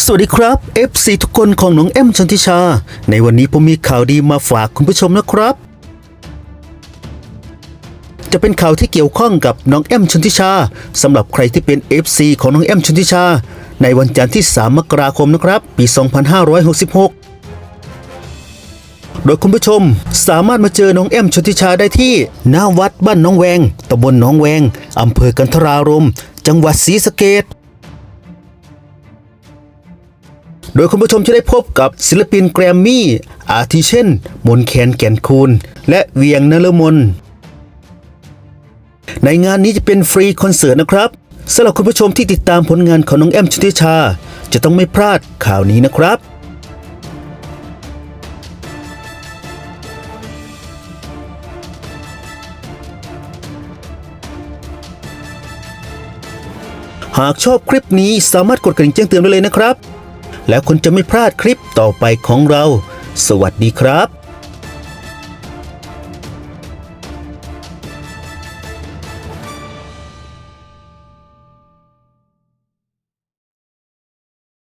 สวัสดีครับ FC ทุกคนของน้องเอ็มชนทิชา ในวันนี้ผมมีข่าวดีมาฝากคุณผู้ชมนะครับ จะเป็นข่าวที่เกี่ยวข้องกับน้องเอ็มชนทิชาสำหรับใครที่เป็น FC ของน้องเอ็มชนทิชา ในวันจันทร์ที่ 3 มกราคมนะครับ ปี 2566 โดยคุณผู้ชมสามารถมาเจอน้องแอมชนทิชาได้ที่หน้าวัดบ้านน้องแวงตำบลน้องแวงอำเภอกันทรารม จังหวัดศรีสะเกษ โดยคุณผู้ชมจะได้พบกับศิลปินแกรมมี่ อาทิเช่น มนแคนแก่นคูณ และเวียงนรมน ในงานนี้จะเป็นฟรีคอนเสิร์ตนะครับสำหรับคุณผู้ชมที่ติดตามผลงานของน้องแอมชนทิชา จะต้องไม่พลาดข่าวนี้นะครับหากชอบคลิปนี้สามารถกดกระดิ่งแจ้งเตือนได้เลยนะครับ แล้วคุณจะไม่พลาดคลิปต่อไปของเรา สวัสดีครับ